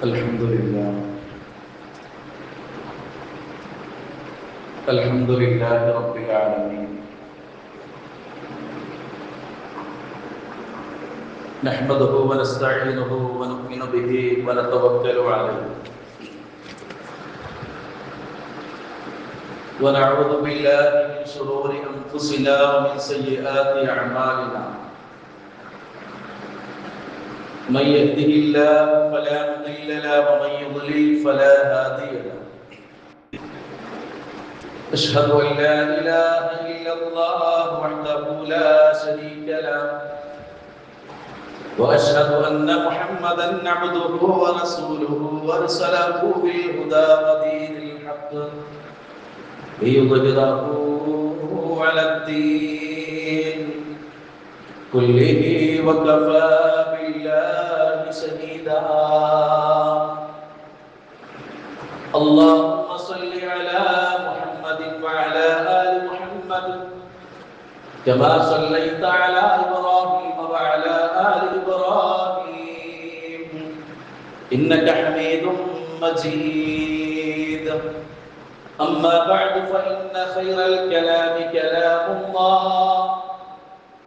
الحمد لله. الحمد لله رب العالمين. نحمده ونستعينه ونؤمن به ونتوكل عليه. ونعوذ بالله من شرور أنفسنا ومن سيئات أعمالنا. من يهده الله فلا مضل له ومن يضلل فلا هادي له. أشهد أن لا إله إلا الله وحده لا شريك له. وأشهد أن محمدا عبده ورسوله وأرسله بالهدى ودين الحق. ليظهره على الدين كله وكفى بالله شهيدا اللهم صل على محمد وعلى آل محمد. كما صليت على إبراهيم وعلى آل إبراهيم. إنك حميد مجيد. أما بعد فإن خير الكلام كلام الله.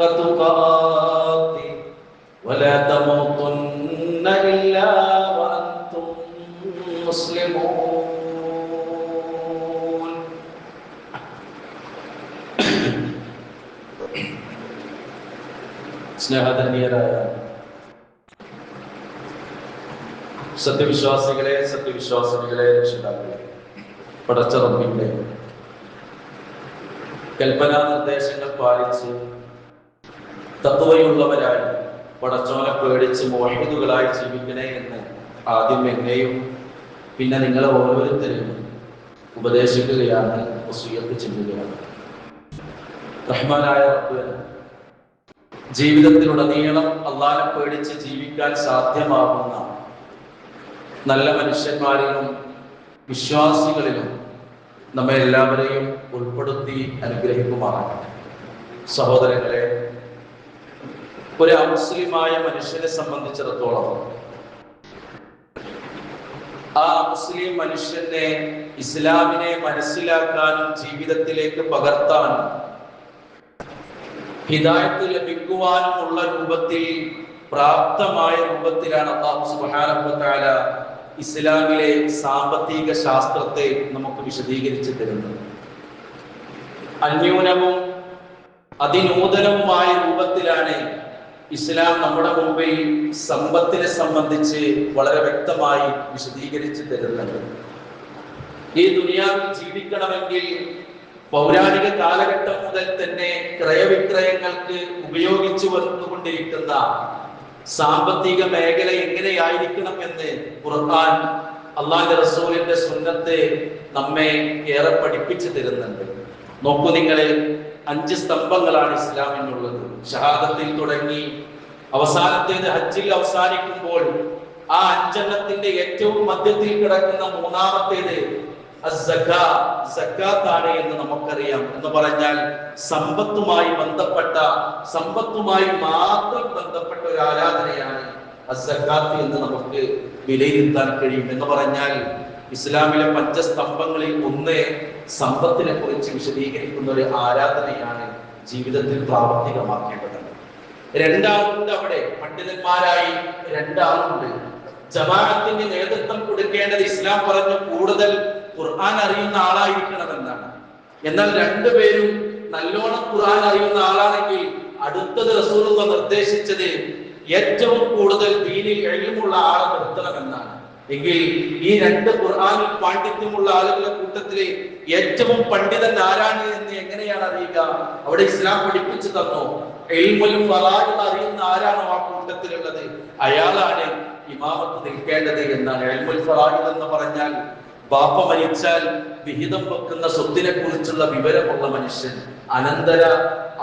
حق تقاته ولا تموتن إلا وأنتم مسلمون സ്നേഹധന്യരായ സത്യവിശ്വാസികളെ സത്യവിശ്വാസികളെ രക്ഷിതാക്കളെ പടച്ച റബ്ബിന്റെ കൽപ്പനാ നിർദ്ദേശങ്ങൾ പാലിച്ച് തത്വയുള്ളവരായി പടച്ചോനെ പേടിച്ച് മോഹിതുകളായി ജീവിക്കണേ എന്ന് ആദ്യം എന്നെയും പിന്നെ നിങ്ങളെ ഓരോരുത്തരും ഉപദേശിക്കുകയാണ് വസൂയത്ത് ചെയ്യുകയാണ്. റഹ്മാനായ ജീവിതത്തിലുടനീളം അള്ളാനെ പേടിച്ച് ജീവിക്കാൻ സാധ്യമാകുന്ന നല്ല മനുഷ്യന്മാരിലും വിശ്വാസികളിലും നമ്മെ എല്ലാവരെയും ഉൾപ്പെടുത്തി അനുഗ്രഹിക്കുമാറാകട്ടെ. സഹോദരങ്ങളെ ഒരു അമുസ്ലിമായ മനുഷ്യനെ സംബന്ധിച്ചിടത്തോളം ആ മുസ്ലിം മനുഷ്യനെ ഇസ്ലാമിനെ മനസ്സിലാക്കാനും ജീവിതത്തിലേക്ക് പകർത്താനും ഹിദായത്ത് ലഭിക്കുവാനുമുള്ള രൂപത്തിൽ പ്രാപ്തമായ രൂപത്തിലാണ് അള്ളാഹു തആല ഇസ്ലാമിലെ സാമ്പത്തിക ശാസ്ത്രത്തെ നമുക്ക് വിശദീകരിച്ച് തരുന്നത്. അന്യൂനവും അതിനൂതനവുമായ രൂപത്തിലാണ് ഇസ്ലാം നമ്മുടെ മുമ്പിൽ സമ്പത്തിനെ സംബന്ധിച്ച് വളരെ വ്യക്തമായി വിശദീകരിച്ച് തരുന്നുണ്ട്. ഈ ദുനിയാവിൽ ജീവിക്കണമെങ്കിൽ പൗരാണിക കാലഘട്ടം മുതൽ തന്നെ ക്രയവിക്രയങ്ങൾക്ക് ഉപയോഗിച്ചു വന്നുകൊണ്ടിരിക്കുന്ന സാമ്പത്തിക മേഖല എങ്ങനെയായിരിക്കണം എന്ന് ഖുർആൻ അള്ളാന്റെ റസൂലിന്റെ സുന്നത്തെ നമ്മെ ഏറെ പഠിപ്പിച്ചു തരുന്നുണ്ട്. നോക്കൂ നിങ്ങളെ അഞ്ച് സ്തംഭങ്ങളാണ് ഇസ്ലാമിനുള്ളത്. ഷഹാദത്തിൽ തുടങ്ങി അവസാനത്തേത് ഹജ്ജിൽ അവസാനിക്കുമ്പോൾ ആ അഞ്ചെണ്ണത്തിന്റെ ഏറ്റവും മധ്യത്തിൽ കിടക്കുന്ന മൂന്നാമത്തേത് സക്കാത്താണ് എന്ന് നമുക്കറിയാം. എന്ന് പറഞ്ഞാൽ സമ്പത്തുമായി ബന്ധപ്പെട്ട സമ്പത്തുമായി മാത്രം ബന്ധപ്പെട്ട ഒരു ആരാധനയാണ് എന്ന് നമുക്ക് വിലയിരുത്താൻ കഴിയും. എന്ന് പറഞ്ഞാൽ ഇസ്ലാമിലെ പഞ്ചസ്തംഭങ്ങളിൽ ഒന്ന് സമ്പത്തിനെ കുറിച്ച് വിശദീകരിക്കുന്ന ഒരു ആരാധനയാണ് ജീവിതത്തിൽ പ്രാവർത്തികമാക്കേണ്ടത്. രണ്ടാളുണ്ട് അവിടെ പണ്ഡിതന്മാരായി രണ്ടാളുണ്ട്. ജമാഅത്തിന്റെ നേതൃത്വം കൊടുക്കേണ്ടത് ഇസ്ലാം പറഞ്ഞു കൂടുതൽ ഖുർആൻ അറിയുന്ന ആളായിരിക്കണമെന്നാണ്. എന്നാൽ രണ്ടുപേരും നല്ലോണം ഖുർആൻ അറിയുന്ന ആളാണെങ്കിൽ അടുത്തത് റസൂലുള്ള നിർദ്ദേശിച്ചത് ഏറ്റവും കൂടുതൽ ദീനിൽ എഴുമുള്ള ആളെ നിർത്തണമെന്നാണ്. എങ്കിൽ ഈ രണ്ട് ഖുർആൻ പാണ്ഡിത്യമുള്ള ആളുകളുടെ കൂട്ടത്തിലെ ഏറ്റവും പണ്ഡിതൻ ആരാണ് എന്ന് എങ്ങനെയാണ് അറിയുക? അവിടെ ഇസ്ലാം പഠിപ്പിച്ചു തന്നു. ഫറാഖ് അറിയുന്ന ആരാണോ ആ കൂട്ടത്തിലുള്ളത്? അയാളാണ് ഇമാമത്ത് നിൽക്കേണ്ടത് എന്നാണ്. എൽമുൽ ഫറാഖ് എന്ന് പറഞ്ഞാൽ ബാപ്പ മരിച്ചാൽ വിഹിതം വെക്കുന്ന സ്വത്തിനെ കുറിച്ചുള്ള വിവരമുള്ള മനുഷ്യൻ. അനന്തര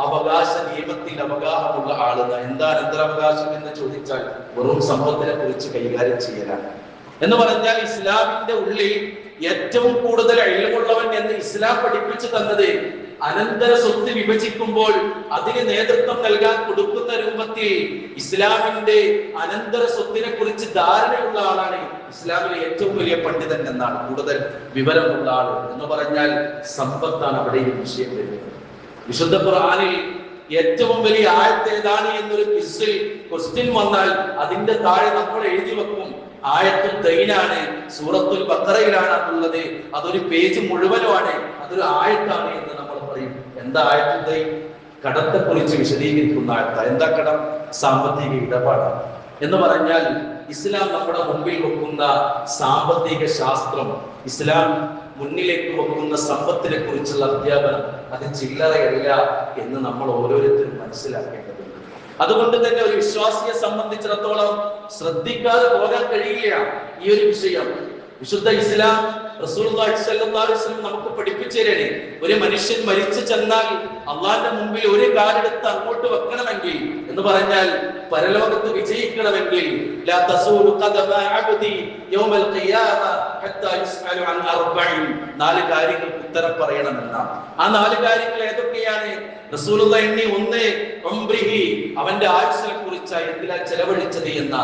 അവകാശ നിയമത്തിൽ അവഗാഹമുള്ള ആളുകൾ എന്താ അനന്തരാവകാശം എന്ന് ചോദിച്ചാൽ വെറും സമ്പത്തിനെ കുറിച്ച് കൈകാര്യം ചെയ്യലാണ്. എന്ന് പറഞ്ഞാൽ ഇസ്ലാമിന്റെ ഉള്ളിൽ ഏറ്റവും കൂടുതൽ അഴിവുള്ളവൻ എന്ന് ഇസ്ലാം പഠിപ്പിച്ചു തന്നത് അനന്തര സ്വത്ത് വിഭജിക്കുമ്പോൾ അതിന് നേതൃത്വം നൽകാൻ കൊടുക്കുന്ന രൂപത്തിൽ ഇസ്ലാമിന്റെ അനന്തര സ്വത്തിനെ കുറിച്ച് ധാരണയുള്ള ആളാണ് ഇസ്ലാമിലെ ഏറ്റവും വലിയ പണ്ഡിതൻ എന്നാണ് കൂടുതൽ വിവരമുള്ള ആൾ എന്ന് പറഞ്ഞാൽ സമ്പത്താണ് അവിടെ ഈ വിഷയം വരുന്നത്. വിശുദ്ധ ഖുർആനിൽ ഏറ്റവും വലിയ ആയത്ത് ഏതാണ് എന്നൊരു ക്വസ്റ്റ്യൻ വന്നാൽ അതിന്റെ താഴെ നമ്മൾ എഴുതി വെക്കും. ആയത്തുൽ ദൈനാണ് സൂറത്തുൽ ബക്കറയിലാണ് അതുള്ളത് അതൊരു പേജ് മുഴുവനുമാണ്. അതൊരു ആയത്താണ് എന്ന് നമ്മൾ പറയും. എന്താ ആയത്തുൽ ദൈ കടത്തെക്കുറിച്ച് വിശദീകരിക്കുന്ന ആയത്ത. എന്താ കടം? സാമ്പത്തിക ഇടപാടാണ്. എന്ന് പറഞ്ഞാൽ ഇസ്ലാം നമ്മുടെ മുമ്പിൽ വെക്കുന്ന സാമ്പത്തിക ശാസ്ത്രം ഇസ്ലാം മുന്നിലേക്ക് വെക്കുന്ന സമ്പത്തിനെ കുറിച്ചുള്ള അധ്യാപനം അത് ചില്ലറയല്ല എന്ന് നമ്മൾ ഓരോരുത്തരും മനസ്സിലാക്കേണ്ടതുണ്ട് അതുകൊണ്ട് തന്നെ ഒരു വിശ്വാസിയെ സംബന്ധിച്ചിടത്തോളം ശ്രദ്ധിക്കാതെ പോകാൻ കഴിയുകയാണ് ഈ ഒരു വിഷയം. വിശുദ്ധ ഇസ്ലാം നമുക്ക് പഠിപ്പിച്ചു തരണേ ഒരു മനുഷ്യൻ മരിച്ചു ചെന്നാൽ അള്ളാന്റെ മുമ്പിൽ ഒരു കാലെടുത്ത് അങ്ങോട്ട് വെക്കണമെങ്കിൽ എന്ന് പറഞ്ഞാൽ പരലോകത്ത് വിജയിക്കണമെങ്കിൽ നാല് കാര്യങ്ങൾക്ക് ഉത്തരം പറയണമെന്ന. ആ നാല് കാര്യങ്ങൾ ഏതൊക്കെയാണ്? എണ്ണി ഒന്ന് അവന്റെ ആഴ്ചയെ കുറിച്ച് എന്തിനാ ചെലവഴിച്ചത് എന്ന.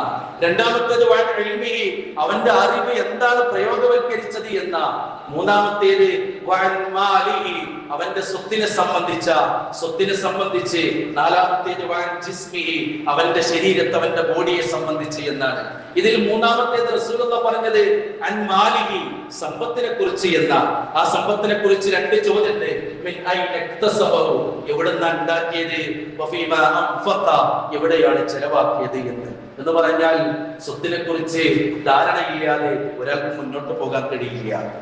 രണ്ടാമത്തേത് അവന്റെ അറിവ് എന്താണ് പ്രയോഗവൽക്കരിച്ചത് എന്ന. മൂന്നാമത്തേത് അവന്റെ സ്വത്തിനെ സംബന്ധിച്ച സ്വത്തിനെ സംബന്ധിച്ച്. നാലാമത്തേത് ജിസ്മിഹി അവന്റെ ശരീരത്തെ അവന്റെ ബോഡിയെ സംബന്ധിച്ച് എന്നാണ്. ഇതിൽ മൂന്നാമത്തേത് റസൂലുള്ള പറഞ്ഞത് അൻ മാലിഹി സമ്പത്തിനെ കുറിച്ച് എന്ന. ആ സമ്പത്തിനെ കുറിച്ച് രണ്ട് ചോദ്യത്തെ എവിടുന്നാണ് ഉണ്ടാക്കിയത്? എവിടെയാണ് ചെലവാക്കിയത് എന്ന്. എന്ന് പറഞ്ഞാൽ സ്വത്തിനെ കുറിച്ച് ധാരണയില്ലാതെ ഒരാൾക്ക് മുന്നോട്ട് പോകാൻ കഴിയില്ല.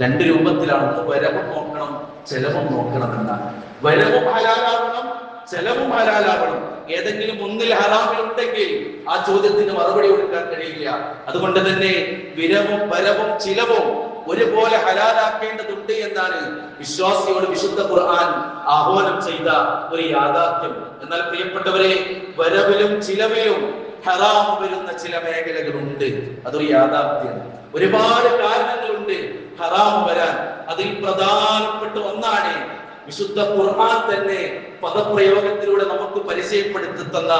രണ്ട് രൂപത്തിലാണ്. വരവും നോക്കണം ചെലവും നോക്കണം എന്ന. വരവും ഹലാലാവണം ചെലവും ഹലാലാവണം. ഏതെങ്കിലും ഒന്നിൽ ഹറാമിലുണ്ടെങ്കിൽ ആ ചോദ്യത്തിന് മറുപടി കൊടുക്കാൻ കഴിയില്ല. അതുകൊണ്ട് തന്നെ വിരവും വരവും ചിലവും ഒരുപോലെ ഹലാലാക്കേണ്ടതുണ്ട് എന്നാണ് വിശ്വാസിയോട് വിശുദ്ധ ഖുർആൻ ആഹ്വാനം ചെയ്ത ഒരു യാഥാർത്ഥ്യം. എന്നാൽ പ്രിയപ്പെട്ടവരെ വരവിലും ചിലവിലും ഹറാം വരുന്ന ചില മേഖലകളുണ്ട്. അതൊരു യാഥാർത്ഥ്യം. ഒരുപാട് കാരണങ്ങളുണ്ട്. ഹറാം വരാൻ. അതിൽ പ്രധാനപ്പെട്ട ഒന്നാണ്. വിശുദ്ധ ഖുർആൻ തന്നെ പദപ്രയോഗത്തിലൂടെ നമുക്ക് പരിചയപ്പെടുത്തി തന്ന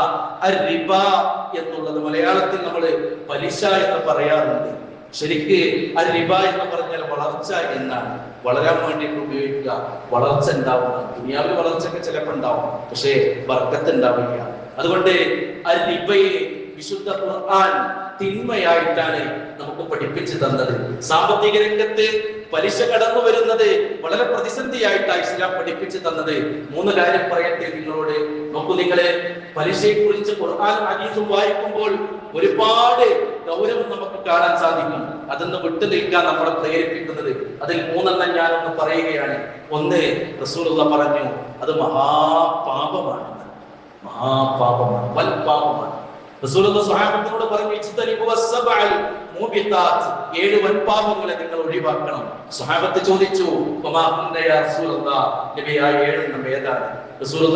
റിബ എന്നുള്ളത് മലയാളത്തിൽ നമ്മൾ പലിശ എന്ന് പറയാറുണ്ട്. ശരിക്ക് റിബ എന്ന് പറഞ്ഞാൽ വളർച്ച എന്നാണ്. വളരാൻ വേണ്ടിയിട്ട് ഉപയോഗിക്കുക. വളർച്ച ഉണ്ടാവുക ദുനിയാവിൽ വളർച്ചയൊക്കെ ചിലപ്പോൾ ഉണ്ടാവും. പക്ഷേ വർക്കത്ത് ഉണ്ടാവില്ല. അതുകൊണ്ട് റിബയെ വിശുദ്ധ ഖുർആൻ തിന്മയായിട്ടാണ് നമുക്ക് പഠിപ്പിച്ചു തന്നത്. സാമ്പത്തിക രംഗത്ത് പലിശ കടന്നു വരുന്നത് വളരെ പ്രതിസന്ധിയായിട്ടാണ് ഇസ്ലാം പഠിപ്പിച്ചു തന്നത്. മൂന്ന് കാര്യം പറയട്ടെ നിങ്ങളോട്. നോക്കൂ നിങ്ങളെ പലിശയെ കുറിച്ച് ഖുർആൻ ഹദീസും വായിക്കുമ്പോൾ ഒരുപാട് ഗൗരവം നമുക്ക് കാണാൻ സാധിക്കും. അതൊന്ന് വിട്ടു നിൽക്കാൻ നമ്മളെ പ്രേരിപ്പിക്കുന്നത്. അതിൽ മൂന്നെണ്ണം ഞാനൊന്ന് പറയുകയാണ്. ഒന്ന് റസൂലുള്ള പറഞ്ഞു അത് മഹാപാപമാണ് മഹാപാപമാണ് വൽ റസൂലുള്ള പറഞ്ഞു ഏഴ് വൻപാപങ്ങളെ നിങ്ങൾ ഒഴിവാക്കണം. സ്വഹാബത്ത് ചോദിച്ചു ഏഴെണ്ണം ഏതാണ്?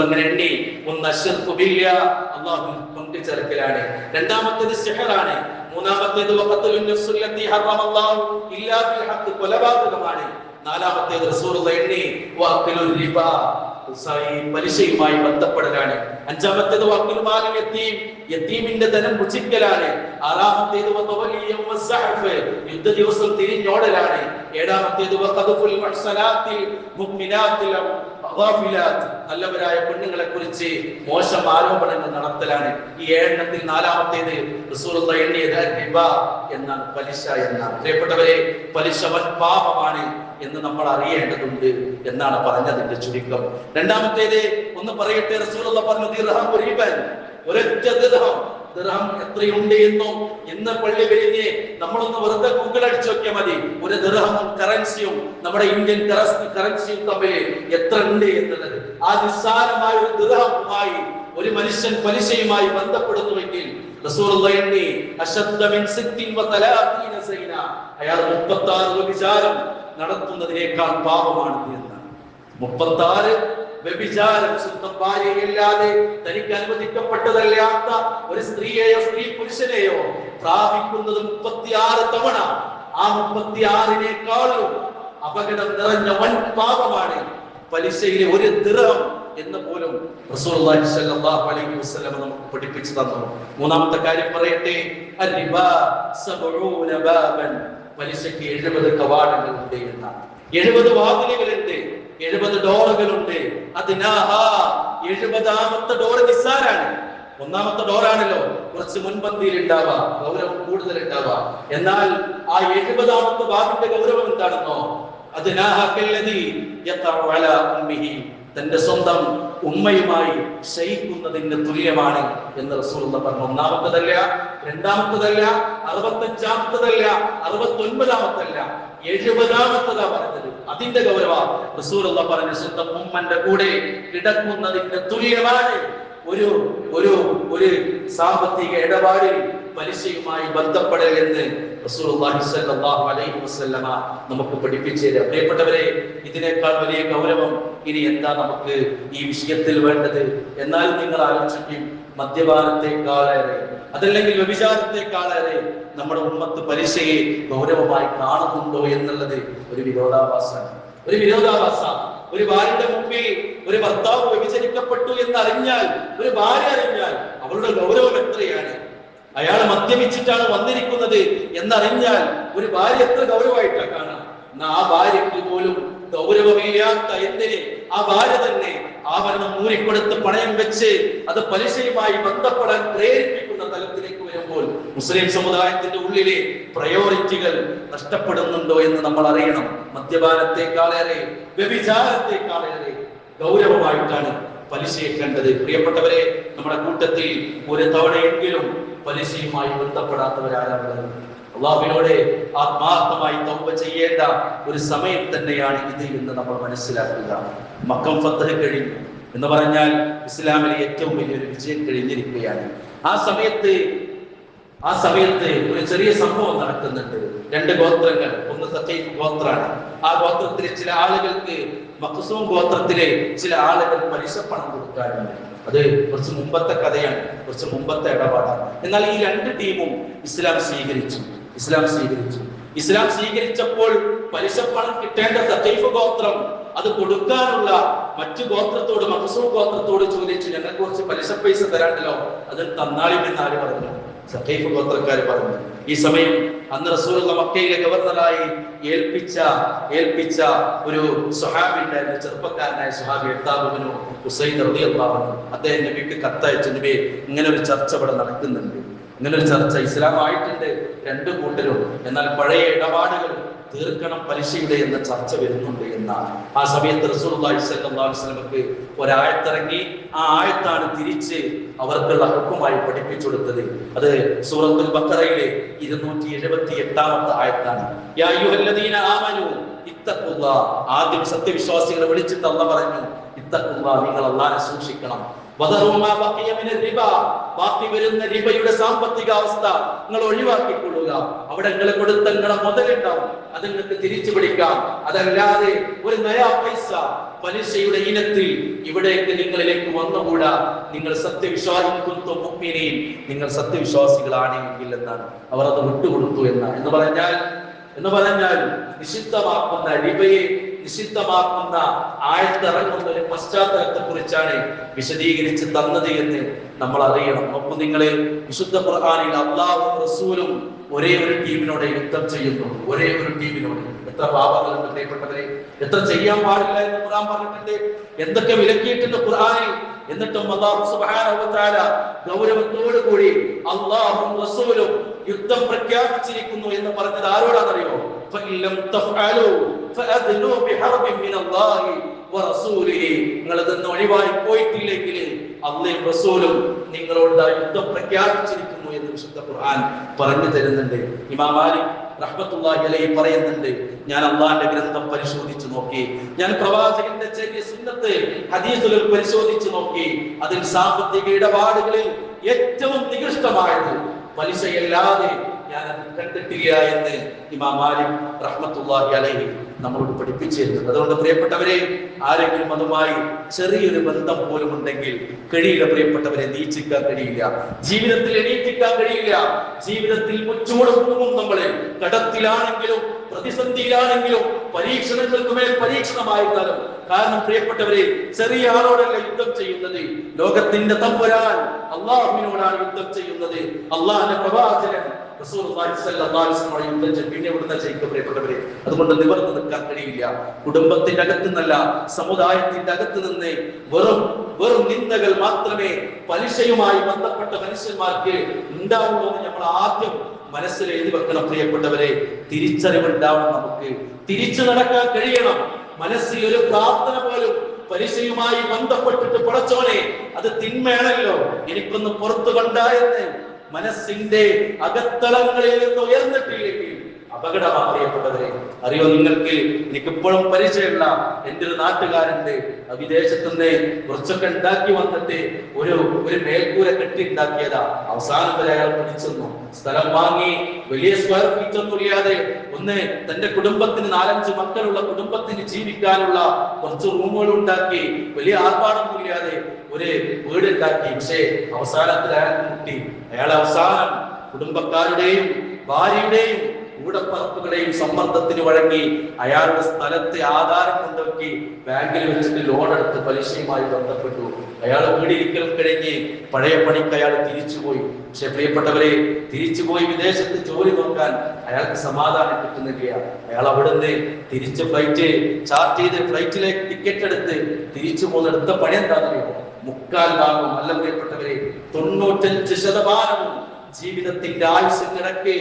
അങ്ങനെ എണ്ണി ഒന്ന് അശ്ർക്കു ബില്ലാ. അല്ലാഹു പങ്കു ചേർക്കലാണ് രണ്ടാമത്തേത് സിഹറാണ്. മൂന്നാമത്തേത് കൊലപാതകമാണ്. നാലാമത്തേത് റിബ പലിശയുമായി ബന്ധപ്പെടലാണ്. അഞ്ചാമത്തേത് വാക്കിൽ യത്തീം യത്തീമിന്റെ ധനം ഭുജിക്കലാണ് ആറാമത്തേത് യുദ്ധ ദിവസം തിരിഞ്ഞോടലാണ്. ഏഴാമത്തേത് നല്ലവരായ പെണ്ണുങ്ങളെ കുറിച്ച് മോശം ആരോപണങ്ങൾ നടത്തലാണ്. ഈ ഏഴെണ്ണത്തിൽ നാലാമത്തേത് എണ്ണിയത് എന്നാണ്. പലിശ എന്നാണ്. പ്രിയപ്പെട്ടവരെ പലിശ വൻ പാപമാണ്. എന്ന് നമ്മൾ അറിയേണ്ടതുണ്ട് എന്നാണ് പറഞ്ഞതിന്റെ ചുരുക്കം. രണ്ടാമത്തേത് ഒന്ന് പറയട്ടെ റസൂലുള്ള എത്രയുണ്ട് എന്നോ ഇന്ന് പള്ളി കഴിഞ്ഞ് നമ്മളൊന്ന് വെറുതെ ഗൂഗിൾ അടിച്ചു നോക്കിയാൽ മതി. ഒരു ദിർഹമും കറൻസിയും നമ്മുടെ ഇന്ത്യൻ കറൻസിയും തമ്മിൽ എത്ര ഉണ്ട് എന്നുള്ളത്. ആ നിസ്സാരമായ ഒരു ദിർഹവുമായി ഒരു മനുഷ്യൻ പലിശയുമായി ബന്ധപ്പെടുന്നുവെങ്കിൽ അയാൾ മുപ്പത്തി ആറ് മിൻ സിത്തിൻ വതലാത്തീന 36 വ്യഭിചാരം നടത്തുന്നതിനേക്കാൾ പാപമാണ് എന്നാണ് 36 വ്യഭിചാരം സ്വന്തം തനിക്ക് അനുവദിക്കപ്പെട്ടതല്ലാത്ത ഒരു സ്ത്രീയെയോ സ്ത്രീ പുരുഷനെയോ പ്രാപിക്കുന്നത് 36 തവണ. ആ 36നേക്കാളും അപകടം നിറഞ്ഞ വൻ പാപമാണ് പലിശയിലെ ഒരു ദിർഹം എന്ന് പോലും റസൂലുള്ളാഹി അലൈഹി വസല്ലം നമുക്ക് പഠിപ്പിച്ചു തന്നു. മൂന്നാമത്തെ കാര്യം പറയട്ടെ? അരിബ പലിശയ്ക്ക് 70 കവാടങ്ങളുണ്ട് എന്നാണ് 70 വാതിലുകളുണ്ട് 70 ഡോറുകളുണ്ട്. അതിനാഹാ എഴുപതാമത്തെ ഡോറ് നിസ്സാരാണ്. ഒന്നാമത്തെ ഡോറാണല്ലോ കുറച്ച് മുൻപന്തിയിൽ ഉണ്ടാവാ ഗൗരവം കൂടുതൽ ഉണ്ടാവാ എന്നാൽ ആ എഴുപതാമത്തെ വാതിന്റെ ഗൗരവം എന്താണെന്നോ? അതിനാഹക്കല്ലതി തന്റെ സ്വന്തം ഉമ്മയുമായി ശയിക്കുന്നതിന് തുല്യമാണ് എന്ന് റസൂലുള്ള പറഞ്ഞു. ഒന്നാമത്തതല്ല രണ്ടാമത്തതല്ല അറുപത്തഞ്ചാമത്തതല്ല അറുപത്തൊൻപതാമത്തല്ല എഴുപതാമത്തതാ പറഞ്ഞത്. അതിന്റെ ഗൗരവ റസൂലുള്ള പറഞ്ഞു സ്വന്തം ഉമ്മന്റെ കൂടെ കിടക്കുന്നതിന് തുല്യമാണ്. ഒരു ഒരു ഒരു സാമ്പത്തിക ഇടപാടിൽ പലിശയുമായി ബന്ധപ്പെടൽ നമുക്ക് പഠിപ്പിച്ചു തരാം പ്രിയപ്പെട്ടവരെ ഇതിനേക്കാൾ വലിയ ഗൗരവം ഇനി എന്താ നമുക്ക് ഈ വിഷയത്തിൽ വേണ്ടത്? എന്നാൽ നിങ്ങൾ ആലോചിക്കും മദ്യപാനത്തെക്കാളേറെ അതല്ലെങ്കിൽ വ്യഭിചാരത്തെക്കാളേറെ നമ്മുടെ ഉമ്മത്ത് പലിശയെ ഗൗരവമായി കാണുന്നുണ്ടോ എന്നുള്ളത് ഒരു വിരോധാഭാസമാണ്. ഒരു വിരോധാഭാസമാണ് ഒരു ഭാര്യയുടെ മുമ്പിൽ ഒരു ഭർത്താവ് വ്യഭിചരിക്കപ്പെട്ടു എന്ന് അറിഞ്ഞാൽ ഒരു ഭാര്യ അറിഞ്ഞാൽ അവളുടെ ഗൗരവം എത്രയാണ്? അയാൾ മദ്യപിച്ചിട്ടാണ് വന്നിരിക്കുന്നത് എന്നറിഞ്ഞാൽ ഒരു ഭാര്യ എത്ര ഗൗരവമായിട്ടാണ് കാണാം. ആ ഭാര്യയ്ക്ക് പോലും ഗൗരവമില്ലാത്ത എന്തിന്? ആ ഭാര്യ തന്നെ ആഭരണം മൂരിക്കൊടുത്ത് പണയം വെച്ച് അത് പലിശയുമായി ബന്ധപ്പെടാൻ പ്രേരിപ്പിക്കുന്ന തലത്തിലേക്ക് വരുമ്പോൾ മുസ്ലിം സമുദായത്തിന്റെ ഉള്ളിലെ പ്രയോറിറ്റികൾ നഷ്ടപ്പെടുന്നുണ്ടോ എന്ന് നമ്മൾ അറിയണം. മദ്യപാനത്തെക്കാളേറെ വ്യഭിചാരത്തെക്കാളേറെ ഗൗരവമായിട്ടാണ് പലിശയെ കണ്ടത് പ്രിയപ്പെട്ടവരെ നമ്മുടെ കൂട്ടത്തിൽ ഒരു തവണയെങ്കിലും പലിശയുമായി ബന്ധപ്പെടാത്തവരാരാണ് അള്ളാഹുവിനോട് ആത്മാർത്ഥമായി തൗബ ചെയ്യേണ്ട ഒരു സമയം തന്നെയാണ് ഇത് എന്ന് നമ്മൾ മനസ്സിലാക്കുക. മക്കം ഫത്തഹ് കഴിഞ്ഞു. എന്ന് പറഞ്ഞാൽ ഇസ്ലാമിലെ ഏറ്റവും വലിയൊരു വിജയം കഴിഞ്ഞിരിക്കുകയാണ്. ആ സമയത്ത് ആ സമയത്ത് ഒരു ചെറിയ സംഭവം നടക്കുന്നുണ്ട്. രണ്ട് ഗോത്രങ്ങൾ. ഒന്ന് സഖീഫ് ഗോത്രാണ് ആ ഗോത്രത്തിലെ ചില ആളുകൾക്ക് മക്സൂം ഗോത്രത്തിലെ ചില ആളുകൾ പലിശ പണം കൊടുക്കാറുണ്ട്. അത് കുറച്ച് മുമ്പത്തെ കഥയാണ് കുറച്ച് മുമ്പത്തെ ഇടപാടാണ്. എന്നാൽ ഈ രണ്ട് ടീമും ഇസ്ലാം സ്വീകരിച്ചു ഇസ്ലാം സ്വീകരിച്ചു. ഇസ്ലാം സ്വീകരിച്ചപ്പോൾ പലിശ പണം കിട്ടേണ്ട സത്തൈഫ് ഗോത്രം അത് കൊടുക്കാനുള്ള മറ്റു ഗോത്രത്തോട് മഹസൂ ഗോത്രത്തോട് ചോദിച്ചു ഞങ്ങൾക്ക് കുറച്ച് പലിശ പൈസ തരാണ്ടല്ലോ? അത് തന്നാളിമെന്ന് ആര് പറഞ്ഞു. സഖീഫ് ഗോത്രക്കാർ പറഞ്ഞു. ഈ സമയം അന്ന് റസൂലുള്ള മക്കയിലെ ഗവർണറായി ഏൽപ്പിച്ച ഏൽപ്പിച്ച ഒരു സുഹാബി ഉണ്ടായിരുന്നു ചെറുപ്പക്കാരനായ സുഹാബി എത്താബുബിനു ഹുസൈൻ അൻഹു. അദ്ദേഹം നബിക്ക് കത്തയച്ചു നബി ഇങ്ങനെ ഒരു ചർച്ച ഇവിടെ നടക്കുന്നുണ്ട്. ഇങ്ങനെ ഒരു ചർച്ച ഇസ്ലാമായിട്ടുണ്ട് രണ്ടു കൂട്ടരും. എന്നാൽ പഴയ ഇടപാടുകൾ തീർക്കണം പലിശയുടെ എന്ന ചർച്ച വരുന്നുണ്ട് എന്നാണ്. ആ സമയത്ത് വസല്ലമക്ക് ഒരായത്തിറങ്ങി ആ ആയത്താണ് തിരിച്ച് അവർക്കുള്ള ഹക്കുമായി പഠിപ്പിച്ചു കൊടുത്തത് അത് സൂറത്തുൽ ബഖറയിലെ ഇരുന്നൂറ്റി എഴുപത്തി എട്ടാമത്തെ ആയത്താണ് ആമനു ആദ്യം സത്യവിശ്വാസികളെ വിളിച്ചിട്ട് അല്ല പറഞ്ഞു ഇത്തക്കുള്ള നിങ്ങൾ അള്ളാനെ സൂക്ഷിക്കണം. ബാക്കി വരുന്ന റിബയുടെ സാമ്പത്തിക അവസ്ഥ നിങ്ങൾ ഒഴിവാക്കിക്കൊള്ളുക. അവിടെ നിങ്ങൾ കൊടുത്ത നിങ്ങളെ മുതലുണ്ടാവും. അത് നിങ്ങൾക്ക് തിരിച്ചു പിടിക്കാം. അതല്ലാതെ ഒരു നയാ പൈസ പലിശയുടെ ഇനത്തിൽ ഇവിടേക്ക് നിങ്ങളിലേക്ക് വന്നുകൂടാ. നിങ്ങൾ സത്യവിശ്വാസം നിങ്ങൾ സത്യവിശ്വാസികളാണെങ്കിൽ എന്നാണ് അവർ അത് വിട്ടുകൊടുത്തു എന്നാണ്. എന്ന് പറഞ്ഞാൽ എന്ന് പറഞ്ഞാൽ നിഷിദ്ധമാക്കുന്ന റിബയെ നിഷിദ്ധമാക്കുന്ന ആഴ്ത്തിറങ്ങുന്ന ഒരു പശ്ചാത്തലത്തെ കുറിച്ചാണ് വിശദീകരിച്ച് തന്നത് എന്ന് നമ്മൾ അറിയണം അപ്പൊ നിങ്ങളെ വിശുദ്ധ ഖുർആനിൽ അള്ളാഹും റസൂലും ഒരേ ഒരു ടീമിനോട് യുദ്ധം ചെയ്യുന്നു. ഒരേ ഒരു ടീമിനോട്. എത്ര പാപങ്ങളുണ്ട് പ്രിയപ്പെട്ടവരെ? എത്ര ചെയ്യാൻ പാടില്ല എന്ന് ഖുർആൻ പറഞ്ഞിട്ടുണ്ട്. എന്തൊക്കെ വിലക്കിയിട്ടുണ്ട് ഖുർആനിൽ? എന്നിട്ടും അള്ളാഹു തആല ഗൗരവത്തോടു കൂടി അള്ളാഹും റസൂലും യുദ്ധം പ്രഖ്യാപിച്ചിരിക്കുന്നു എന്ന് പറഞ്ഞത് ആരോടാണെന്നറിയോ? നിങ്ങൾ ഇതൊന്നും ഒഴിവായി പോയിട്ടില്ലെങ്കിൽ അള്ളയും റസൂലും നിങ്ങളോട് യുദ്ധം പ്രഖ്യാപിച്ചിരിക്കുന്നു എന്ന് വിശുദ്ധ ഖുർആൻ പറഞ്ഞു തരുന്നുണ്ട്. ഇമാം മാലിക് റഹ്മത്തുള്ളാഹി അലൈഹി പറയുന്നുണ്ട് ഞാൻ അള്ളാഹിന്റെ ഗ്രന്ഥം പരിശോധിച്ചു നോക്കി. ഞാൻ പ്രവാചകന്റെ ചെറിയ സുന്നത്ത് ഹദീസുകൾ പരിശോധിച്ചു നോക്കി. അതിൽ സാമ്പത്തിക ഇടപാടുകളിൽ ഏറ്റവും നികൃഷ്ടമായത് പലിശയല്ലാതെ ഞാൻ അത് കണ്ടിട്ടില്ല എന്ന് ഇമാം മാലിക് റഹ്മത്തുള്ളാഹി അലൈഹി നമ്മളോട് പഠിപ്പിച്ചു അതുകൊണ്ട് പ്രിയപ്പെട്ടവരെ ആരെങ്കിലും അതുമായി ചെറിയൊരു ബന്ധം പോലും ഉണ്ടെങ്കിൽ കഴിയില്ല പ്രിയപ്പെട്ടവരെ നീച്ചിക്കാൻ കഴിയില്ല. ജീവിതത്തിൽ എണീറ്റിക്കാൻ കഴിയില്ല. ജീവിതത്തിൽ മുച്ചൂടും നമ്മളെ. കടത്തിലാണെങ്കിലും പ്രതിസന്ധിയിലാണെങ്കിലും പരീക്ഷണങ്ങൾക്ക് മേൽ പരീക്ഷണമായിരുന്നാലും കാരണം പ്രിയപ്പെട്ടവരെ ചെറിയ ആളോടല്ല യുദ്ധം ചെയ്യുന്നത്? ലോകത്തിന്റെ തമ്പുരാൻ അള്ളാഹുവിനോടാണ് യുദ്ധം ചെയ്യുന്നത്. അള്ളാഹിന്റെ പ്രവാചകൻ അതുകൊണ്ട് നിവർന്ന് നിൽക്കാൻ കഴിയില്ല. കുടുംബത്തിന്റെ അകത്ത് നിന്നല്ല സമുദായത്തിന്റെ അകത്ത് നിന്ന് വെറും വെറും നിന്ദകൾ മാത്രമേ പലിശയുമായി ബന്ധപ്പെട്ട മനുഷ്യന്മാർക്ക് ഉണ്ടാവുള്ളൂ എന്ന് നമ്മൾ ആദ്യം മനസ്സിൽ എഴുതി വെക്കണം പ്രിയപ്പെട്ടവരെ. തിരിച്ചറിവുണ്ടാവണം നമുക്ക്. തിരിച്ചു നടക്കാൻ കഴിയണം. മനസ്സിൽ ഒരു പ്രാർത്ഥന പോലും പലിശയുമായി ബന്ധപ്പെട്ടിട്ട് പടച്ചോനെ അത് തിന്മയാണല്ലോ. എനിക്കൊന്ന് പുറത്തു കണ്ടായെന്ന് മനസ്സിന്റെ അകത്തളങ്ങളിൽ നിന്ന് ഉയർന്നിട്ടില്ലെങ്കിൽ അപകടമാണ് പ്രിയപ്പെട്ടവരെ അറിയോ നിങ്ങൾക്ക്? എനിക്കിപ്പോഴും പരിചയമുള്ള എന്റെ ഒരു നാട്ടുകാരുണ്ട്. വിദേശത്തു നിന്ന് കുറച്ചൊക്കെ ഉണ്ടാക്കി വന്നിട്ട് ഒരു ഒരു മേൽക്കൂര കെട്ടി ഉണ്ടാക്കിയതാ അവസാനം വരെ അയാൾ പിടിച്ചെന്നു സ്ഥലം വാങ്ങി വലിയ സ്ക്വയർ ഫീറ്റ് ഒന്നും ഒന്ന് തന്റെ കുടുംബത്തിന് നാലഞ്ച് മക്കളുള്ള കുടുംബത്തിന് ജീവിക്കാനുള്ള കുറച്ച് റൂമുകൾ ഉണ്ടാക്കി. വലിയ ആർഭാടമൊന്നും ഇല്ലാതെ ഒരു വീട് ഉണ്ടാക്കി പക്ഷേ അവസാനത്തിൽ അയാൾക്ക് മുട്ടി അയാൾ അവസാനം കുടുംബക്കാരുടെയും ഭാര്യയുടെയും കൂടപ്പറപ്പുകളെയും സമ്മർദ്ദത്തിന് വഴങ്ങി അയാളുടെ സ്ഥലത്തെ ആധാരം കൊണ്ടുവക്കി ബാങ്കിൽ വെച്ചിട്ട് ലോൺ എടുത്ത് പലിശയുമായി ബന്ധപ്പെട്ടു. അയാൾ വീടിരിക്കൽ കഴിഞ്ഞ് പഴയ പണിക്ക് അയാൾ തിരിച്ചുപോയി. പക്ഷെ പ്രിയപ്പെട്ടവരെ തിരിച്ചുപോയി വിദേശത്ത് ജോലി നോക്കാൻ അയാൾക്ക് സമാധാനം കിട്ടുന്നില്ല അയാൾ അവിടുന്ന് തിരിച്ച് ഫ്ലൈറ്റ് ചാർട്ട് ചെയ്ത് ഫ്ലൈറ്റിലേക്ക് ടിക്കറ്റ് എടുത്ത് തിരിച്ചു പോകുന്നെടുത്ത പണി എന്താണെന്നറിയോ മുക്കാൽ ഭാഗം. അല്ല പ്രിയപ്പെട്ടവരെ തൊണ്ണൂറ്റഞ്ച് ശതമാനവും ജീവിതത്തിന്റെ ആയുസിനിടയ്ക്ക്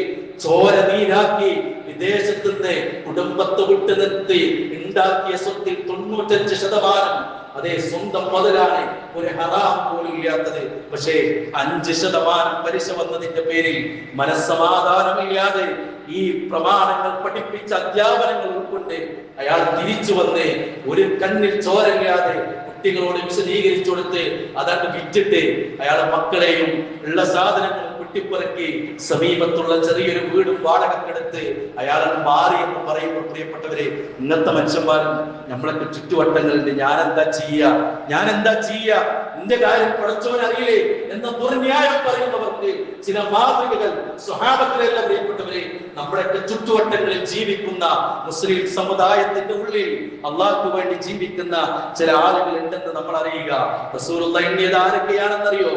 ചോര നീരാക്കി വിദേശത്ത് നിന്ന് കുടുംബത്തെ വിട്ടു നിർത്തി ഉണ്ടാക്കിയ സ്വത്തിൽ തൊണ്ണൂറ്റഞ്ച് ശതമാനം അതെ സ്വന്തം മുതലാണ് ഒരു ഹറാം പോലും ഇല്ലാത്തത്. പക്ഷേ അഞ്ച് ശതമാനം പലിശ വന്നതിന്റെ പേരിൽ മനസ്സമാധാനമില്ലാതെ ഈ പ്രമാണങ്ങൾ പഠിപ്പിച്ച അധ്യാപനങ്ങൾ ഉൾക്കൊണ്ട് അയാൾ തിരിച്ചു വന്ന് ഒരു കണ്ണിൽ ചോരല്ലാതെ കുട്ടികളോട് വിശദീകരിച്ചു കൊടുത്ത് അതങ്ങ് വിറ്റിട്ട് അയാളെ മക്കളെയും ഉള്ള സാധനങ്ങൾ വെട്ടിപ്പിറക്കി സമീപത്തുള്ള ചെറിയൊരു വീടും വാടകക്കെടുത്ത് അയാൾ മാറി എന്ന് പറയുമ്പോൾ പ്രിയപ്പെട്ടവരെ. ഇന്നത്തെ മനുഷ്യന്മാരും നമ്മളൊക്കെ ചുറ്റുവട്ടങ്ങളിൽ ഞാൻ എന്താ ചെയ്യ? ഞാൻ എന്താ ചെയ്യ? നിന്റെ കാര്യം പഠിച്ചവൻ അറിയില്ലേ എന്ന ദുർന്യായം പറയുന്നവർക്ക് ചില മാതൃകകൾ സ്വഭാവത്തിലെല്ലാം പ്രിയപ്പെട്ടവരെ നമ്മുടെയൊക്കെ ചുറ്റുവട്ടങ്ങളിൽ ജീവിക്കുന്ന മുസ്ലിം സമുദായത്തിന്റെ ഉള്ളിൽ അള്ളാഹ്ക്ക് വേണ്ടി ജീവിക്കുന്ന ചില ആളുകൾ ഉണ്ടെന്ന് നമ്മൾ അറിയുക. റസൂലുള്ള എണ്ണിയത് ആരൊക്കെയാണെന്നറിയോ?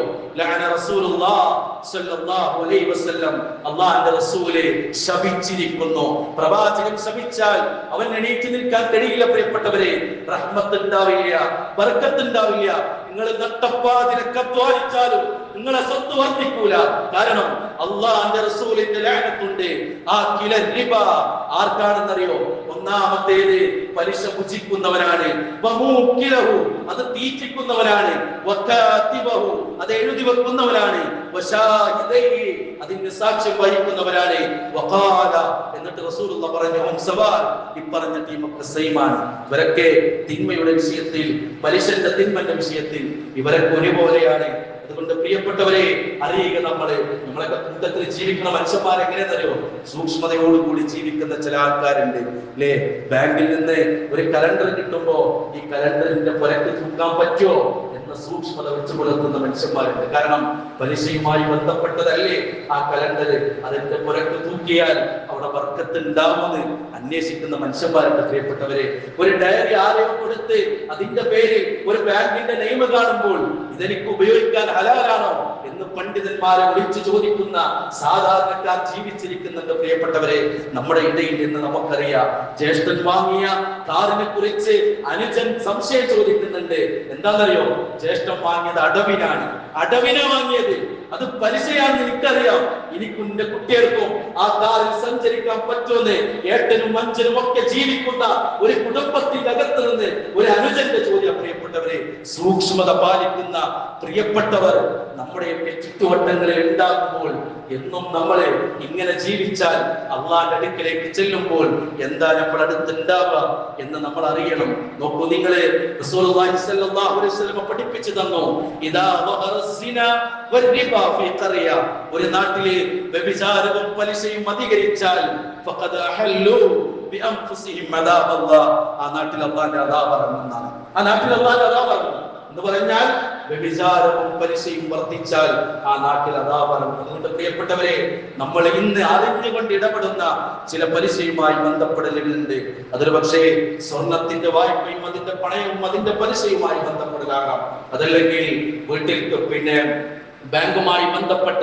അള്ളാഹിന്റെ റസൂലെ ശപിച്ചിരിക്കുന്നു. പ്രവാചകൻ ശപിച്ചാൽ അവൻ എണീറ്റ് നിൽക്കാൻ കഴിയില്ല പ്രിയപ്പെട്ടവരെ. റഹ്മത്ത് ഉണ്ടാവില്ല നിങ്ങൾ നട്ടപ്പാതിരക്ക് അധ്വാനിച്ചാലും നിങ്ങളെ സ്വത്ത് വർദ്ധിക്കൂല. കാരണം അള്ളാഹിന്റെ റസൂലിന്റെ ലാനത്തുണ്ട്. ആ കില റിബ ആർക്കാണെന്നറിയോ? ഒന്നാമത്തേത് പലിശ ഭുജിക്കുന്നവനാണ്. അത് തീറ്റിക്കുന്നവനാണ്. അത് എഴുതി വെക്കുന്നവനാണ്. അതിന് സാക്ഷ്യം വഹിക്കുന്നവരാണ് എന്നിട്ട് റസൂലുള്ള പറഞ്ഞു ഈ പറഞ്ഞ ടീമൊക്കെ സെയിമാണ് ഇവരൊക്കെ തിന്മയുടെ വിഷയത്തിൽ പലിശന്റെ തിന്മന്റെ വിഷയത്തിൽ ഇവരൊക്കെ ഒരുപോലെയാണ്. അതുകൊണ്ട് പ്രിയപ്പെട്ടവരെ അറിയുക നമ്മളെ നമ്മളൊക്കെ കൂട്ടത്തിൽ ജീവിക്കുന്ന മനുഷ്യന്മാർ എങ്ങനെയെന്നറിയോ സൂക്ഷ്മതയോടുകൂടി ജീവിക്കുന്ന ചില ആൾക്കാരുണ്ട്. അല്ലേ ബാങ്കിൽ നിന്ന് ഒരു കലണ്ടർ കിട്ടുമ്പോ ഈ കലണ്ടറിന്റെ പുരക്ക് തൂക്കാൻ പറ്റുമോ എന്ന സൂക്ഷ്മത വെച്ച് പുലർത്തുന്ന മനുഷ്യന്മാരുണ്ട്. കാരണം പലിശയുമായി ബന്ധപ്പെട്ടതല്ലേ ആ കലണ്ടർ? അതിന്റെ പുരക്ക് തൂക്കിയാൽ അവിടെ വർക്കത്ത് ഉണ്ടാവുമെന്ന് അന്വേഷിക്കുന്ന മനുഷ്യന്മാരുണ്ട് പ്രിയപ്പെട്ടവരെ. ഒരു ഡയറി ആരെയും കൊടുത്ത് അതിന്റെ പേര് ഒരു ബാങ്കിന്റെ നെയ്മ കാണുമ്പോൾ ഇതെനിക്ക് ഉപയോഗിക്കാൻ ഹലാലാണോ എന്ന് പണ്ഡിതന്മാരെ വിളിച്ചു ചോദിക്കുന്ന സാധാരണക്കാർ ജീവിച്ചിരിക്കുന്നുണ്ട് പ്രിയപ്പെട്ടവരെ. നമ്മുടെ ഇടയിൽ നിന്ന് നമുക്കറിയാം ജ്യേഷ്ഠൻ വാങ്ങിയ കാറിനെ കുറിച്ച് അനുജൻ സംശയം ചോദിക്കുന്നുണ്ട്. എന്താണെന്നറിയോ? ജ്യേഷ്ഠൻ വാങ്ങിയത് അടവിനാണ്. അടവിനെ വാങ്ങിയത്. അത് പലിശയാണെന്ന് എനിക്കറിയാം. എനിക്ക് എന്റെ കുട്ടികൾക്കും ആ കാറിൽ സഞ്ചരിക്കാൻ പറ്റുമെന്ന് ഏട്ടനും അഞ്ചനും ഒക്കെ ജീവിക്കുന്ന ഒരു കുടുംബത്തിന്റെ അകത്ത് നിന്ന് ഒരു അനുജന്റെ ചോദ്യം പ്രിയപ്പെട്ടവരെ സൂക്ഷ്മത പാലിക്കുന്ന പ്രിയപ്പെട്ടവർ നമ്മുടെയൊക്കെ ചുറ്റുവട്ടങ്ങളിൽ ഉണ്ടാകുമ്പോൾ എന്നും നമ്മളെ ഇങ്ങനെ ജീവിച്ചാൽ അള്ളാന്റെ അടുക്കിലേക്ക് ചെല്ലുമ്പോൾ എന്താ നമ്മൾ അടുത്തുണ്ടാവുക എന്ന് നമ്മൾ അറിയണം. നോക്കൂ നിങ്ങളെ പഠിപ്പിച്ചു തന്നു ഇദാ ഒരു നാട്ടിലെ വ്യഭിചാരവും പലിശയും അധികരിച്ചാൽ ആ നാട്ടിൽ അള്ളാന്റെ അതാ ഇറങ്ങുന്നതാണ്. ആ നാട്ടിൽ അള്ളാന്റെ അതാ പറഞ്ഞു എന്ന് പറഞ്ഞാൽ വ്യഭിചാരവും പലിശയും വർദ്ധിച്ചാൽ ആ നാട്ടിൽ അതാപരം അതുകൊണ്ട് പ്രിയപ്പെട്ടവരെ നമ്മൾ ഇന്ന് അറിഞ്ഞുകൊണ്ട് ഇടപെടുന്ന ചില പലിശയുമായി ബന്ധപ്പെടലുകളുണ്ട്. അതൊരു പക്ഷേ സ്വർണത്തിന്റെ വായ്പയും അതിന്റെ പണയവും അതിന്റെ പലിശയുമായി ബന്ധപ്പെടലാകാം. അതല്ലെങ്കിൽ വീട്ടിൽ പിന്നെ ബാങ്കുമായി ബന്ധപ്പെട്ട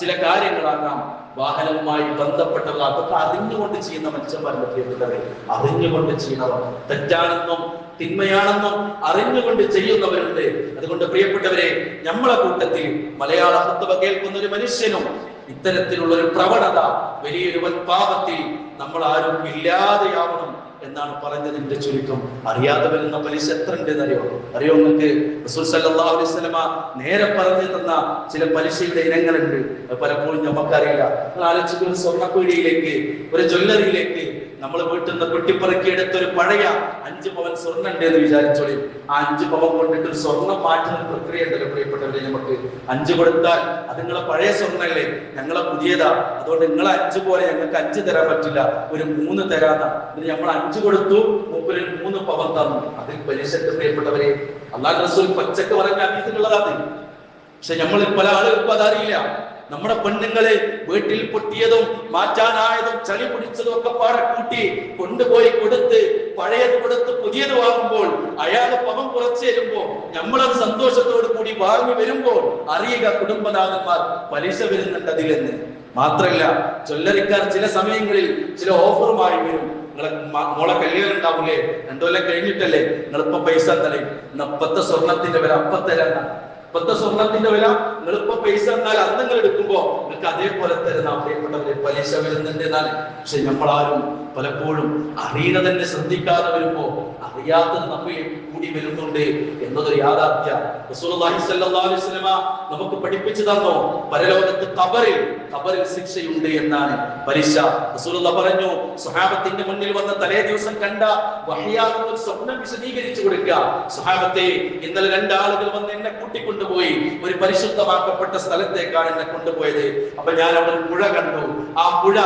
ചില കാര്യങ്ങളാകാം. വാഹനവുമായി ബന്ധപ്പെട്ടതാണ് അതൊക്കെ അറിഞ്ഞുകൊണ്ട് ചെയ്യുന്ന മനുഷ്യന്മാരുടെ പ്രിയപ്പെട്ടവരെ അറിഞ്ഞുകൊണ്ട് ചെയ്യുന്നവർ തെറ്റാണെന്നും തിന്മയാണെന്നും അറിഞ്ഞുകൊണ്ട് ചെയ്യുന്നവരുണ്ട്. അതുകൊണ്ട് പ്രിയപ്പെട്ടവരെ നമ്മളെ കൂട്ടത്തിൽ മലയാള ഹത്തുവ കേൾക്കുന്ന ഒരു മനുഷ്യനും ഇത്തരത്തിലുള്ള ഒരു പ്രവണത വലിയൊരു വൻ പാപത്തിൽ നമ്മൾ ആരും ഇല്ലാതെയാവണം എന്നാണ് പറഞ്ഞതിന്റെ ചുരുക്കം. അറിയാതെ വരുന്ന പലിശ എത്ര അറിയോ അറിയോ നിങ്ങൾക്ക്? റസൂൽ സല്ലല്ലാഹു അലൈഹി വസല്ലമ നേരെ പറഞ്ഞു തന്ന ചില പലിശയുടെ ഇനങ്ങളുണ്ട്. പലപ്പോഴും നമുക്കറിയില്ല. നിങ്ങൾ ആലോചിക്കുന്ന സ്വർണക്കുഴിയിലേക്ക് ഒരു ജ്വല്ലറിയിലേക്ക് നമ്മൾ വീട്ടിൽ നിന്ന് കൊട്ടിപ്പറക്കി എടുത്തൊരു പഴയ അഞ്ച് പവൻ സ്വർണം ഉണ്ട് എന്ന് വിചാരിച്ചോളി. ആ അഞ്ച് പവൻ കൊണ്ടിട്ട് ഒരു സ്വർണം മാറ്റുന്ന പ്രക്രിയ ഉണ്ടല്ലോ പ്രിയപ്പെട്ടവരെ നമുക്ക് അഞ്ച് കൊടുത്താൽ അത് നിങ്ങളെ പഴയ സ്വർണല്ലേ? ഞങ്ങളെ പുതിയതാ. അതുകൊണ്ട് നിങ്ങളെ അഞ്ച് പോലെ ഞങ്ങൾക്ക് അഞ്ച് തരാൻ പറ്റില്ല. ഒരു മൂന്ന് തരാന്ന. ഇത് നമ്മൾ അഞ്ച് കൊടുത്തു മൂപ്പര് മൂന്ന് പവൻ തന്നു. അതിൽ പലിശക്ക് പ്രിയപ്പെട്ടവരെ. അള്ളാഹ് റസൂൽ പച്ചക്ക് പറഞ്ഞ അതീതമുള്ളതാണ് പക്ഷെ നമ്മൾ പല ആളുകൾക്കും അതറിയില്ല. നമ്മുടെ പെണ്ണുങ്ങളെ വീട്ടിൽ പൊട്ടിയതും മാറ്റാനായതും ചളി പിടിച്ചതും ഒക്കെ പാടെ കൂട്ടി കൊണ്ടുപോയി കൊടുത്ത് പഴയത് കൊടുത്ത് പുതിയത് വാങ്ങുമ്പോൾ അയാൾ പവൻ കുറച്ച് തരുമ്പോ നമ്മളത് സന്തോഷത്തോടു കൂടി വാങ്ങി വരുമ്പോൾ അറിയുക കുടുംബനാഥന്മാർ പലിശ വരുന്നുണ്ട് അതിലെന്ന്. മാത്രല്ല ചൊല്ലരിക്കാർ ചില സമയങ്ങളിൽ ചില ഓഫറുമായി വരും. നിങ്ങളെ മോളെ കല്യാണം ഉണ്ടാവൂലേ? രണ്ടു കൊല്ലം കഴിഞ്ഞിട്ടല്ലേ? നിങ്ങളിപ്പോ പൈസ തലേ ഇപ്പത്തെ സ്വർണത്തിന്റെ വില അപ്പത്തരാന്ന ഇപ്പത്തെ സ്വർണത്തിന്റെ വില നിങ്ങളിപ്പോ പൈസ എന്നാൽ അന്ന് നിങ്ങൾ എടുക്കുമ്പോ നിങ്ങൾക്ക് അതേപോലെ തരുന്ന പ്രിയപ്പെട്ടവരെ പലിശ വരുന്നുണ്ട് എന്നാണ്. പക്ഷെ നമ്മളാരും പലപ്പോഴും അറിയുക തന്നെ ശ്രദ്ധിക്കാതെ വരുമ്പോ അറിയാത്തത് നമ്മെ കൂടി വരുന്നുണ്ട് എന്നതൊരു യാഥാർത്ഥ്യ. നമുക്ക് പഠിപ്പിച്ചു തന്നോ പരലോകത്ത് കബറിൽ കബറിൽ ശിക്ഷയുണ്ട് എന്നാണ്. പലിശ. റസൂലുള്ള പറഞ്ഞു സ്വഹാബത്തിന്റെ മുന്നിൽ വന്ന തലേ ദിവസം കണ്ട വഹിയാകുന്ന സ്വപ്നം വിശദീകരിച്ചു കൊടുക്കുക. സ്വഹാബത്തെ ഇന്നലെ രണ്ടാളുകൾ വന്ന് എന്നെ കൂട്ടിക്കൊണ്ടുപോയി. ഒരു പരിശുദ്ധമാക്കപ്പെട്ട സ്ഥലത്തേക്കാണ് എന്നെ കൊണ്ടുപോയത്. അപ്പൊ ഞാൻ അവിടെ പുഴ കണ്ടു. ആ പുഴ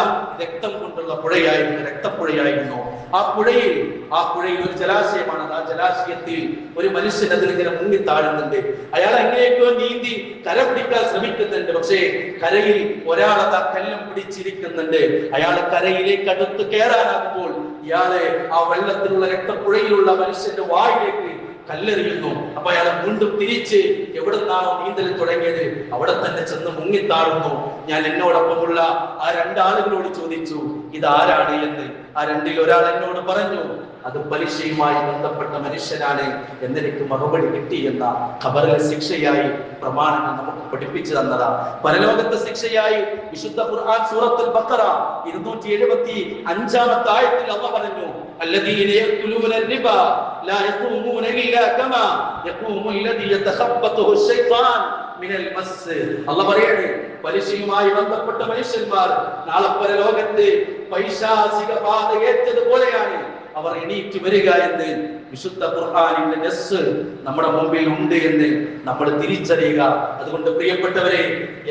രക്തം കൊണ്ടുള്ള പുഴയായിരുന്നു രക്തപ്പുഴയായിരുന്നു. ആ പുഴയിൽ ആ പുഴയിൽ ഒരു ജലാശയമാണ്. ആ ജലാശയത്തിൽ ഒരു മനുഷ്യൻ അതിലിങ്ങനെ മുങ്ങി താഴുന്നുണ്ട്. അയാൾ എങ്ങനെയൊക്കെയോ നീന്തി കര പിടിക്കാൻ ശ്രമിക്കുന്നുണ്ട്. പക്ഷേ കരയിൽ ഒരാൾ അതാ കല്ലും പിടിച്ചിരിക്കുന്നുണ്ട്. അയാൾ കരയിലേക്ക് അടുത്ത് കയറാനാകുമ്പോൾ ഇയാളെ ആ വെള്ളത്തിലുള്ള രക്തപ്പുഴയിലുള്ള മനുഷ്യന്റെ വായിലേക്ക് കല്ലെറിയുന്നു. അപ്പൊ അയാൾ വീണ്ടും തിരിച്ച് എവിടുന്നാണോ നീന്തൽ തുടങ്ങിയത് അവിടെ തന്നെ ചെന്ന് മുങ്ങിത്താഴുന്നു. ഞാൻ എന്നോടൊപ്പമുള്ള ആ രണ്ടാളുകളോട് ചോദിച്ചു ഇത് ആരാണ് എന്ന്? ആ രണ്ടിൽ ഒരാൾ എന്നോട് പറഞ്ഞു അത് പലിശയുമായി ബന്ധപ്പെട്ട മനുഷ്യനാണ്. എന്നെനിക്ക് മറുപടി കിട്ടി എന്ന ഖബറിലെ ശിക്ഷയായി പ്രമാണങ്ങൾ നമുക്ക് പഠിപ്പിച്ചു തന്നതാ. പരലോകത്തെ ശിക്ഷയായി വിശുദ്ധ ഖുർആൻ സൂറത്തുൽ ബക്കറ ഇരുന്നൂറ്റി എഴുപത്തി അഞ്ചാമത്തെ ആയത്തിൽ അമ്മ പറഞ്ഞു الذين يأكلون الربا لا يقومون إلا كما يقوم الذي يتخبطه الشيطان മിനൽ മസ് അല്ല പറയാണ് പലിശയുമായി ബന്ധപ്പെട്ട മനുഷ്യന്മാർ നാളെ പരലോകത്ത് പൈശാചിക ബാധ ഏറ്റതുപോലെയാണ് അവർ എണീറ്റ് വരിക എന്ന് വിശുദ്ധ ഖുർആാനിന്റെ നെസ് നമ്മുടെ മുമ്പിൽ ഉണ്ട് എന്ന് നമ്മൾ തിരിച്ചറിയുക അതുകൊണ്ട് പ്രിയപ്പെട്ടവരെ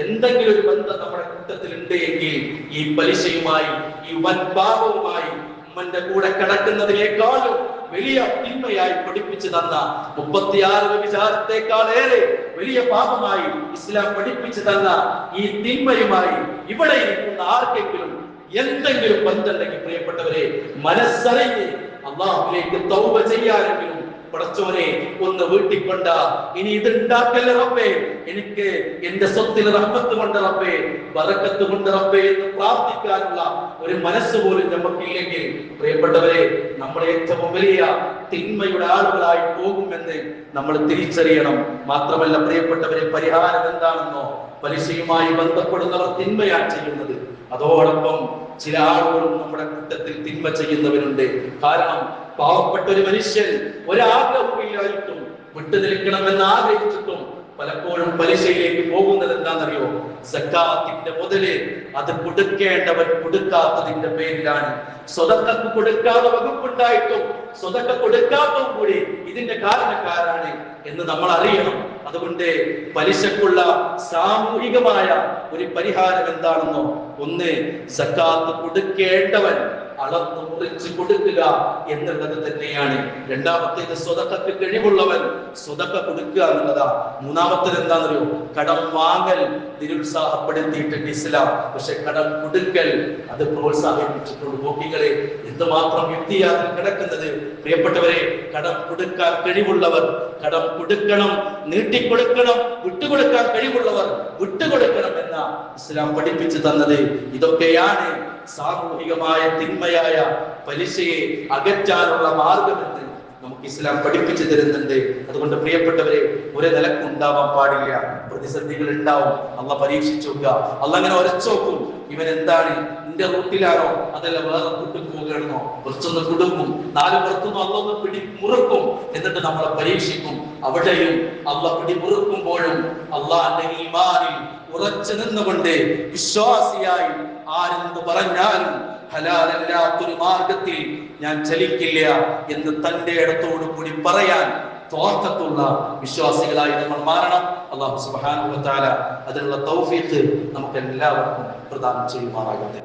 എന്തെങ്കിലും ഒരു ബന്ധം നമ്മുടെ കൂട്ടത്തിൽ ഉണ്ട് എങ്കിൽ ഈ പലിശയുമായി ഈ വൻ പാപവുമായി ഉമ്മന്റെ കൂടെ കിടക്കുന്നതിനേക്കാളും വലിയ തിന്മയായി പഠിപ്പിച്ചു തന്ന മുപ്പത്തിയാറ് വിചാരത്തെക്കാളേറെ വലിയ പാപമായി ഇസ്ലാം പഠിപ്പിച്ചു തന്ന ഈ തിന്മയുമായി ഇവിടെ ഇരിക്കുന്ന ആർക്കെങ്കിലും എന്തെങ്കിലും ബന്ധമുണ്ടെങ്കിൽ പ്രിയപ്പെട്ടവരെ മനസ്സറിഞ്ഞ് അള്ളാഹുലേക്ക് തൗബ ചെയ്യാനെങ്കിലും പടച്ചോനെ ഒന്ന് വീട്ടിൽ കൊണ്ട ഇനി ഇത് ഉണ്ടാക്കല്ല റബ്ബേ? എനിക്ക് എന്റെ സ്വത്തിൽ റഹ്മത്ത് കൊണ്ട് റബ്ബേ ബറക്കത്ത് കൊണ്ട് റബ്ബേ എന്ന് പ്രാർത്ഥിക്കാനുള്ള ഒരു മനസ്സ് പോലും നമുക്കില്ലെങ്കിൽ പ്രിയപ്പെട്ടവരെ നമ്മൾ ഏറ്റവും വലിയ തിന്മയുടെ ആളുകളായി പോകുമെന്ന് നമ്മൾ തിരിച്ചറിയണം. മാത്രമല്ല പ്രിയപ്പെട്ടവരെ പരിഹാരം എന്താണെന്നോ പലിശയുമായി ബന്ധപ്പെടുന്നവർ തിന്മയാണ് ചെയ്യുന്നത്. അതോടൊപ്പം ചില ആളുകളും നമ്മുടെ കൂട്ടത്തിൽ തിന്മ ചെയ്യുന്നവരുണ്ട്. കാരണം പാവപ്പെട്ട ഒരു മനുഷ്യൻ ഒരാഗ്രഹമില്ലായിട്ടും വിട്ടു നിൽക്കണമെന്ന് ആഗ്രഹിച്ചിട്ടും പലപ്പോഴും പലിശയിലേക്ക് പോകുന്നത് എന്താണെന്നറിയോ? സക്കാത്തിന്റെ മുതൽ അത് കൊടുക്കേണ്ടവൻ കൊടുക്കാത്തതിന്റെ പേരിലാണ്. സ്വതക്കക്ക് കൊടുക്കാതെ വകുപ്പുണ്ടായിട്ടും സ്വതക്ക കൊടുക്കാത്തതും കൂടി ഇതിന്റെ കാരണക്കാരാണ് എന്ന് നമ്മൾ അറിയണം. അതുകൊണ്ട് പലിശക്കുള്ള സാമൂഹികമായ ഒരു പരിഹാരം എന്താണെന്നോ? ഒന്ന് സക്കാത്ത് കൊടുക്കേണ്ടവൻ അളന്ന് മുറിച്ച് കൊടുക്കുക എന്നുള്ളത് തന്നെയാണ്. രണ്ടാമത്തേത് സ്വതക്കക്ക് കഴിവുള്ളവൻ സ്വതക്ക കൊടുക്കുക എന്നുള്ളതാ. മൂന്നാമത്തേത് എന്താണെന്നറിയോ? കടം വാങ്ങൽ നിരുത്സാഹപ്പെടുത്തിയിട്ടുണ്ട് ഇസ്ലാം. പക്ഷെ കടം കൊടുക്കൽ അത് പ്രോത്സാഹിപ്പിച്ചിട്ടുണ്ട് ബോക്കികളെ എന്തുമാത്രം യുക്തിയാണ് കിടക്കുന്നത്? പ്രിയപ്പെട്ടവരെ കടം കൊടുക്കാൻ കഴിവുള്ളവർ കടം കൊടുക്കണം നീട്ടിക്കൊടുക്കണം വിട്ടുകൊടുക്കാൻ കഴിവുള്ളവർ വിട്ടുകൊടുക്കണം എന്ന ഇസ്ലാം പഠിപ്പിച്ചു തന്നത്. ഇതൊക്കെയാണ് സാമൂഹികമായ തിന്മയായ പലിശയെ അകറ്റാനുള്ള മാർഗമെന്ന് നമുക്ക് ഇസ്ലാം പഠിപ്പിച്ചു തരുന്നുണ്ട്. അതുകൊണ്ട് പ്രിയപ്പെട്ടവരെ ഒരു നിലയ്ക്ക് പാടില്ല. പ്രതിസന്ധികൾ ഉണ്ടാവും. അല്ല പരീക്ഷിച്ചു നോക്കുക. അല്ല അങ്ങനെ ഉരച്ചു നോക്കും. ഇവൻ എന്താണ് നിന്റെ റൂട്ടിലാണോ അതല്ല വേറെ കൂട്ടിൽ പോവുകയാണോ കുറച്ചൊന്ന് കുടുങ്ങും. നാല് പുറത്തുനിന്ന് അല്ലൊന്ന് പിടി മുറുക്കും എന്നിട്ട് നമ്മളെ പരീക്ഷിക്കും. അവിടെയും അല്ല പിടി മുറുക്കുമ്പോഴും അള്ളാന്റെ ഈമാനിൽ ഉറച്ചു നിന്നുകൊണ്ട് വിശ്വാസിയായി ആരെന്ന് പറഞ്ഞാലും ഹലാലല്ലാത്തൊരു മാർഗത്തിൽ ഞാൻ ചലിക്കില്ല എന്ന് തന്റെ ഇടത്തോടു കൂടി പറയാൻ തോക്കത്തുള്ള വിശ്വാസികളായി നമ്മൾ മാറണം. അള്ളാഹു തആല അതിനുള്ള തൗഫീഖ് നമുക്ക് എല്ലാവർക്കും പ്രദാനം ചെയ്യുമാറാകട്ടെ.